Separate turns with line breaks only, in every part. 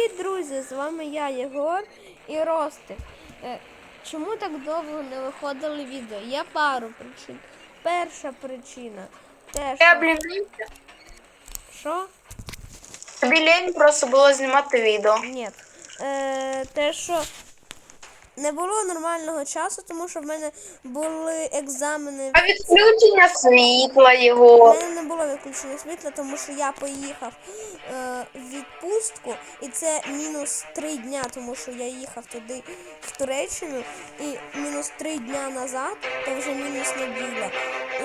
Привіт, друзі! З вами я, Єгор і Ростик. Е, Чому так довго не виходили відео? Є пару причин. Перша причина те,
Я
що...
облінився.
що?
Тобі лень просто було знімати відео.
Ні. Е, те, що не було нормального часу, тому що в мене були екзамени.
А відключення світла
У
його.
мене не було відключення світла, тому що я поїхав е, в відпустку, і це мінус три дня, тому що я їхав туди в Туреччину, і мінус три дня назад, то вже мінус неділя.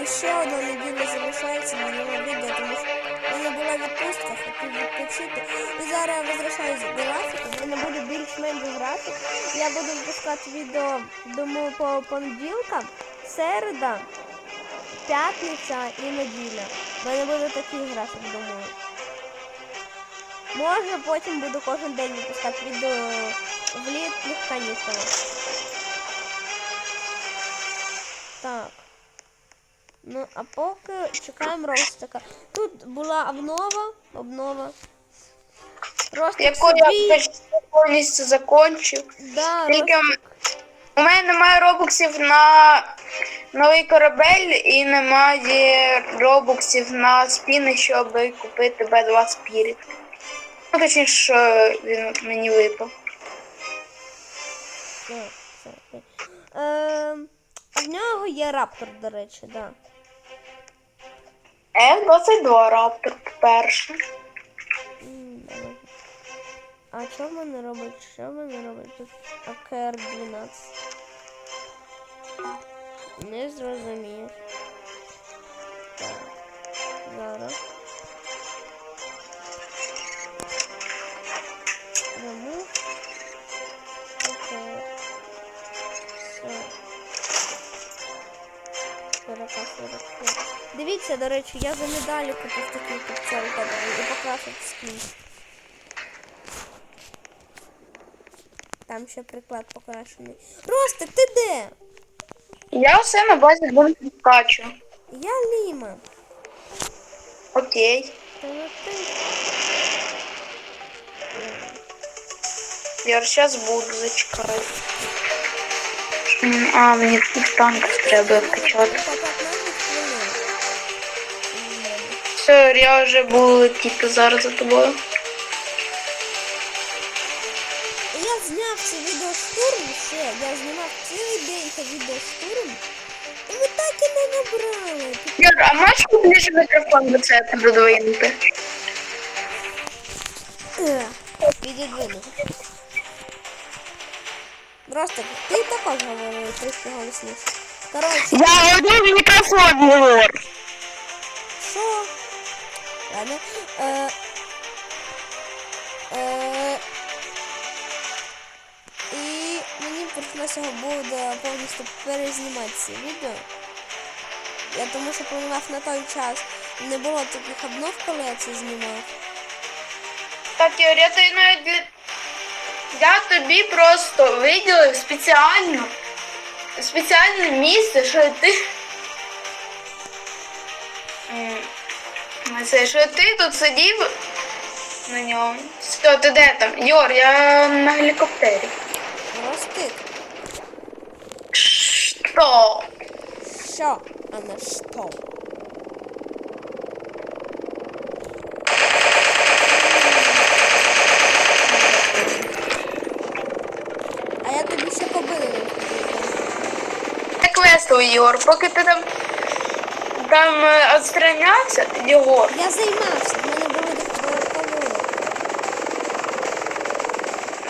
І ще одна неділя залишається на відео, тому що в мене була відпустка, хотів відпочити. І зараз я возвращаюся до графіку, в мене буде більш-менш графік. Я буду випускати відео, думаю, по понеділкам, середа. П'ятниця і неділя. У мене буде такий графік, думаю. Може потім буду кожен день випускати відео в літніх канікулах. Так. Ну, а поки чекаємо Ростика. Тут була обнова, обнова. Ростик
Яку я
собі...
почти повністю закончив.
Да,
Тільки
Ростик...
у мене немає робоксів на новий корабель і немає робоксів на спіни, щоб купити B2 Spirit. Ну, точніше, що він мені випав.
Е, в нього є раптор, до речі, да.
F-22 раптор перше.
М. А що мене робить? Що мене робить тут АКР 12? Не зрозумів. Дивіться, до речі, я за медалі купив такий купцел і покрасив скін. Там ще приклад покрашений. Ростик, ти де?
Я все на базі бункеру качу.
Я Ліма.
Окей.
Та ну ти.
Я зараз буду зачекати. А, мені тут танк треба качати. Все, я вже буду летіти зараз за тобою.
Я зняв це відеоштурм ще. Я знімав цілий день це відеоштурм. І ми так і не набрали.
Юр, а можеш поближе мікрофон до це продвинути?
Е, Підідвину. Ростик, ти також говорив трішки голосніше. Коротше,
Я один мікрофон, Єгор.
що? Ладно. Е, е, і мені прийшлося буде повністю перезнімати це відео. Я тому що планував на той час. Не було таких обнов, коли я це знімав.
Так, Юр, я тобі навіть для... Я тобі просто виділив спеціально спеціальне місце, що ти. Це що ти тут сидів на ньому. Що, ти де там? Йор, я на гелікоптері.
Ростик.
Що?
Що, а не що? А я тобі ще купила.
Це квесту, Єгор, поки ти там там е, відстранявся, Єгор.
Я займався, в мене були додаткові.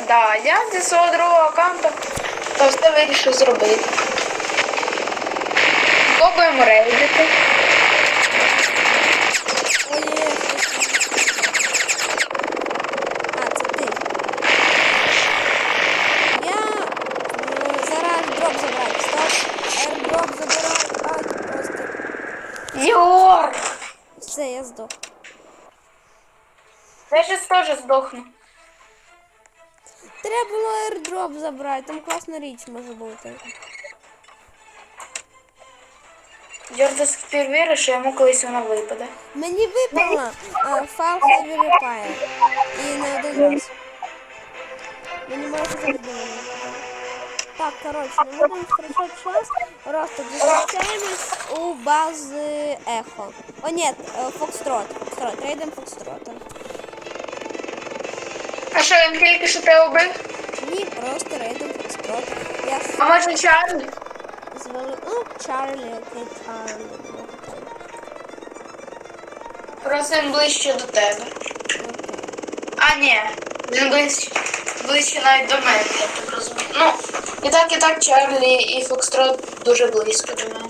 Да, я зі свого другого аккаунту то все вирішив зробити. Пробуємо рейдити. Єгор!
Все, я здох.
Я зараз теж здохну.
Треба було airdrop забрати, там класна річ може бути.
Єгор до сих пір вірить, що йому колись вона випаде.
Мені випала е, файл Heavy Repair. І не один раз. Мені майже задумали. Так, коротше, не будемо втрачати час. Просто зустрічаємось у бази Ехо. О, е, Фокстрот. Фокстрот, рейдем Фокстрота.
А що він тільки що тебе убив?
Ні, просто рейдем Фокстрот. Я ж
А може Чарлі?
звели. Ну, Чарлі, окей, Чарлі. ну.
Просто він ближче до тебе.
Окей.
А, ні, він ближче, ближче навіть до мене, я так розумію. Ну, і так, і так Чарлі і Фокстрот дуже близько до мене.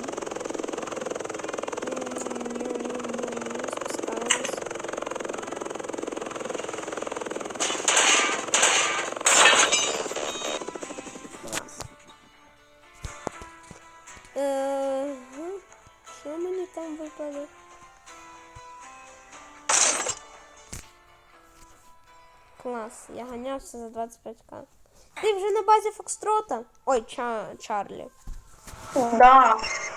Клас. Е? Клас, я ганявся за 25к. Ти вже на базі Фокстрота? Ой, Ча Чарлі.
Да,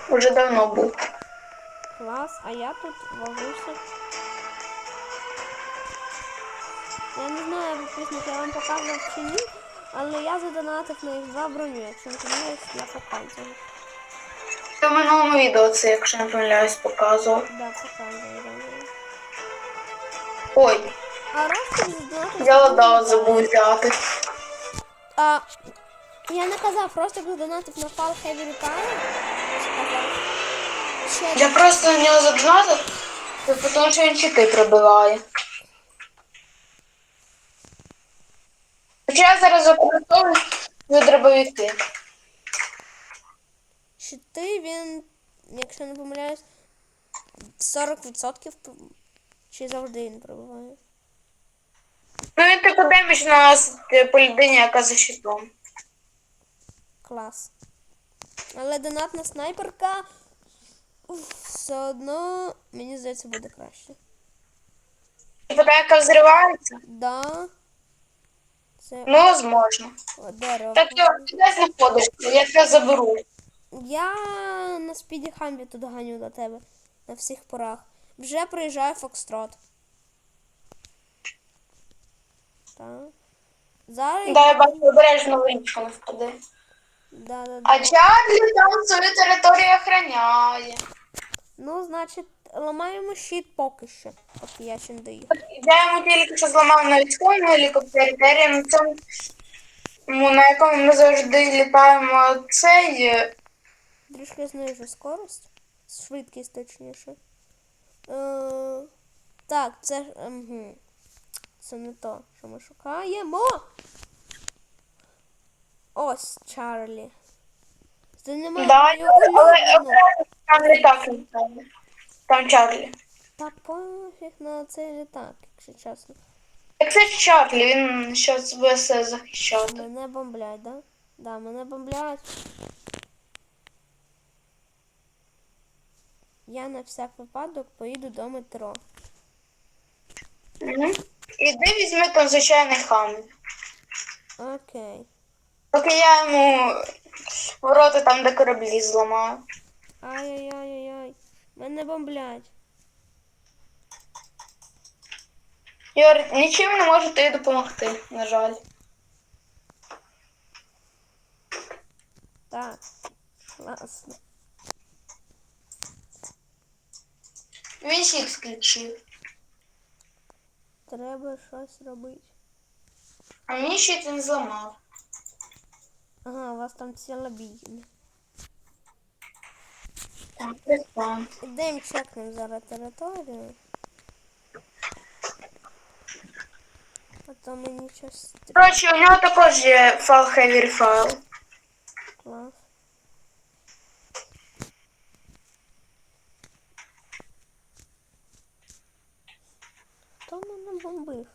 вже давно був.
Клас, а я тут вагуся. Я не знаю, підписники, я вам показував чи ні, але я задонатив на їх два броню, якщо не помиляюсь, я показую.
Я в минулому відео це, якщо не помиляюсь, показував.
Да, показую.
Ой,
А Ростик задонатив...
я ладала забув взяти.
А, я не казав, Ростик задонатив на фал Heavy Repair.
Я просто на нього задонатив, тому що він чити пробиває. Хоча я зараз використовую дробовики.
щити він, якщо не помиляюсь, 40% чи завжди він пробиває.
Ну він типу демідж на нас е, по людині, яка за щитом.
Клас. Але донатна снайперка уф, все одно, мені здається, буде краще.
Типу та, яка взривається?
Да. Це
Ну, возможно.
о, дерево.
Так що, ти де знаходишся? Я тебе заберу.
Я на спіді хамбі тут ганю до тебе на всіх порах. Вже приїжджає Фокстрот. Так. Зараз.
Да, я бачу, обережно в річку.
Да, да, да.
А Чарлі там свою територію охороняє.
Ну, значить, ламаємо щит поки що, поки я ще не доїхав.
Я йому тільки що зламав на військовому гелікоптері, на цьому, ну, на якому ми завжди літаємо цей. е,
Трішки знижу скорость. Швидкість точніше. Е, так, це. Угу. Це не то, що ми шукаємо. Ось Чарлі. Це немає
Да, але окремо там літак літає. Там Чарлі.
Та пофіг на цей літак, якщо чесно.
Так це Чарлі, він щось буде все захищати.
Мене бомблять, да? Да, мене бомблять. Я на всяк випадок поїду до метро.
Угу. Іди візьми там звичайний хаммер.
Окей.
Поки я йому ворота там, де кораблі зламаю.
Ай-яй-яй-яй. Мене бомблять.
Юр, нічим не можу тобі допомогти, на жаль.
Так. Класно.
Він щит включив.
Треба щось робити.
А мені щит він зламав.
Ага, у вас там ціла бійня.
Так, прикольно.
Ідемо чекнемо зараз територію. А то мені щось
Коротше, у нього також є файл heavy файл.
бомбив?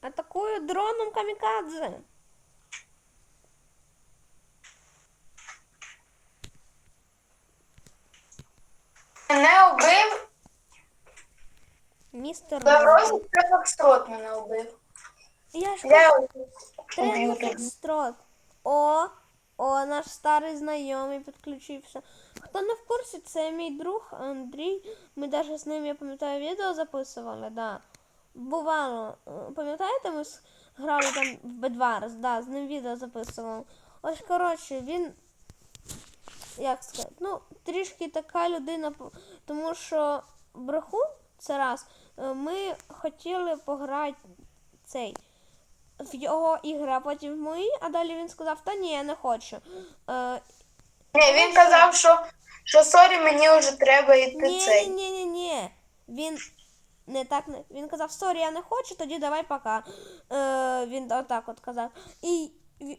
Атакую дроном камікадзе.
Мене убив,
Містер
та
Робот.
просто це Фокстрот мене убив.
Я ж
Я його
Треба
уб'ю тоді.
Фокстрот. О, о, наш старий знайомий підключився. Хто не в курсі, це мій друг Андрій. Ми навіть з ним, я пам'ятаю, відео записували, да. Бувало. Е, Пам'ятаєте, ми грали там в Бедварс, да, з ним відео записував. Ось, коротше, він. Як сказати, ну, трішки така людина, тому що брехун це раз. е, Ми хотіли пограти цей в його ігри, а потім в мої, а далі він сказав, та ні, я не хочу. Е,
Ні, він казав, що, що сорі, мені вже треба йти
Ні,
цей.
ні, ні, ні. Він не так не. Він казав, сорі, я не хочу, тоді давай пока. Е, він отак от казав. І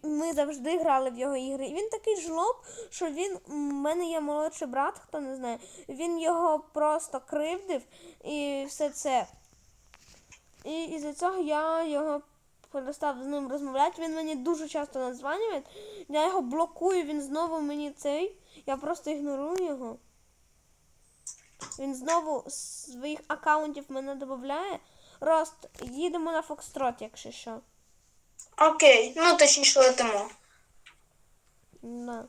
ми завжди грали в його ігри. І він такий жлоб, що він. У мене є молодший брат, хто не знає. Він його просто кривдив і все це. І із-за цього я його перестав з ним розмовляти. Він мені дуже часто надзванює. Я його блокую, він знову мені цей. Я просто ігнорую його. Він знову з своїх аккаунтів мене додає. Рост, їдемо на Фокстрот, якщо що.
Окей, ну точніше летимо.
Да.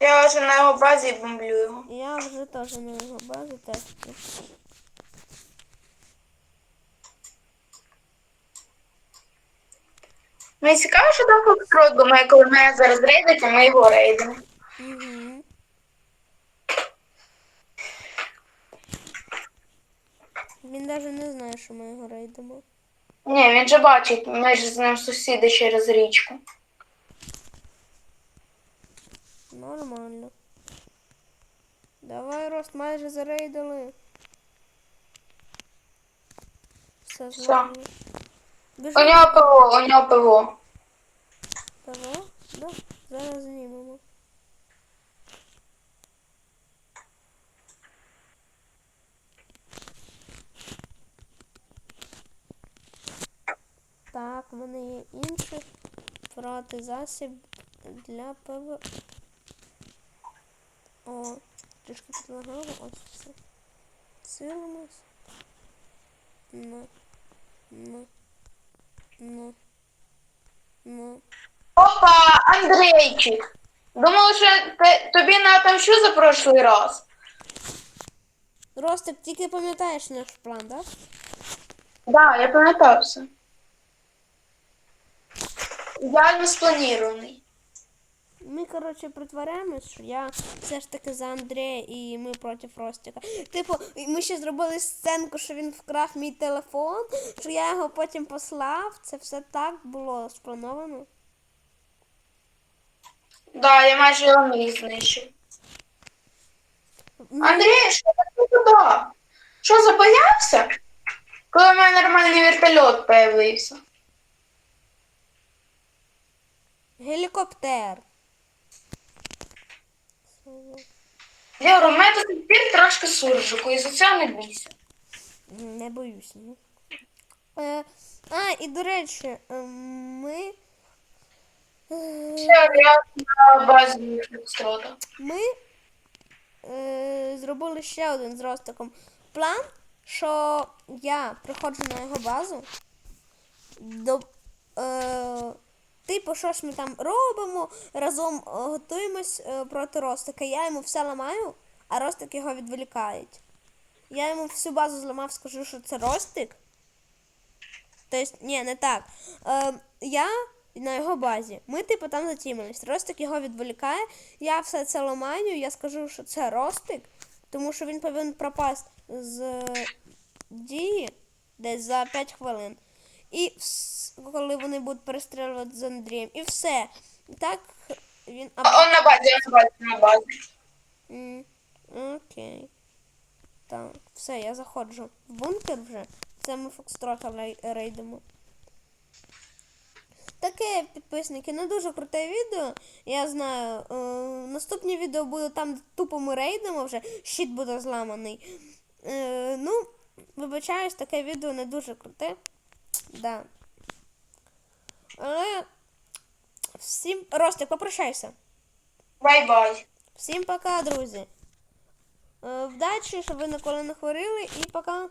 Я вже на його базі бомблю його.
Я вже теж на його базі теж.
Мені цікаво, що там Фокстрот думає, коли мене зараз рейдить, а ми його рейдимо.
Угу. Він навіть не знає, що ми його рейдимо.
Ні, він же бачить, ми ж з ним сусіди через річку.
Нормально. Давай, Рост, майже зарейдили. Все
Все.
зробили.
У нього ПВО, у нього ПВО.
Того? Да, зараз знімемо. Так, в мене є інший протизасіб для ПВ. О, трішки підлагало, ось все. Силимось. Ну. Ну. Ну. Ну.
Опа, Андрейчик. Думала, що ти, тобі не отомщу за прошлий раз.
Ростик, тільки пам'ятаєш наш план, так?
Да, я пам'ятав все. Ідеально спланірований.
Ми, коротше, притворяємось, що я все ж таки за Андрея і ми проти Ростика. Типу, ми ще зробили сценку, що він вкрав мій телефон, що я його потім послав. Це все так було сплановано.
Да, я майже його міг знищив.
Ну,
Андрій, що ти туди? Що, забоявся? Коли в мене нормальний вертольот появився.
Гелікоптер.
Лєро, у мене тут тепер трошки суржику, і за цього не бійся.
Не боюсь. Ну. Е, а, і до речі, е, ми. е,
я на базі Фокстрота.
Ми е, зробили ще один з Ростиком план, що я приходжу на його базу. До, е, типу, що ж ми там робимо, разом е, готуємось е, проти Ростика. Я йому все ламаю, а Ростик його відволікає. Я йому всю базу зламав, скажу, що це Ростик. Тобто, ні, не так. Е, я на його базі. Ми, типу, там затімились. Ростик його відволікає. Я все це ламаю, я скажу, що це Ростик, тому що він повинен пропасти з дії десь за 5 хвилин. І вс- коли вони будуть перестрілювати з Андрієм. І все. І так він або.
Он на базі, он на базі, на базі.
М, Окей. Так, все, я заходжу в бункер вже. Це ми Фокстрота лей- рейдимо. Таке, підписники, не дуже круте відео. Я знаю. Е, наступні відео буде там, де тупо ми рейдимо вже, щит буде зламаний. Е, ну, вибачаюсь, таке відео не дуже круте. Да. Але всім. Ростик, попрощайся.
Бай-бай.
Всім пока, друзі. Е, Вдачі, щоб ви ніколи не хворіли, і пока.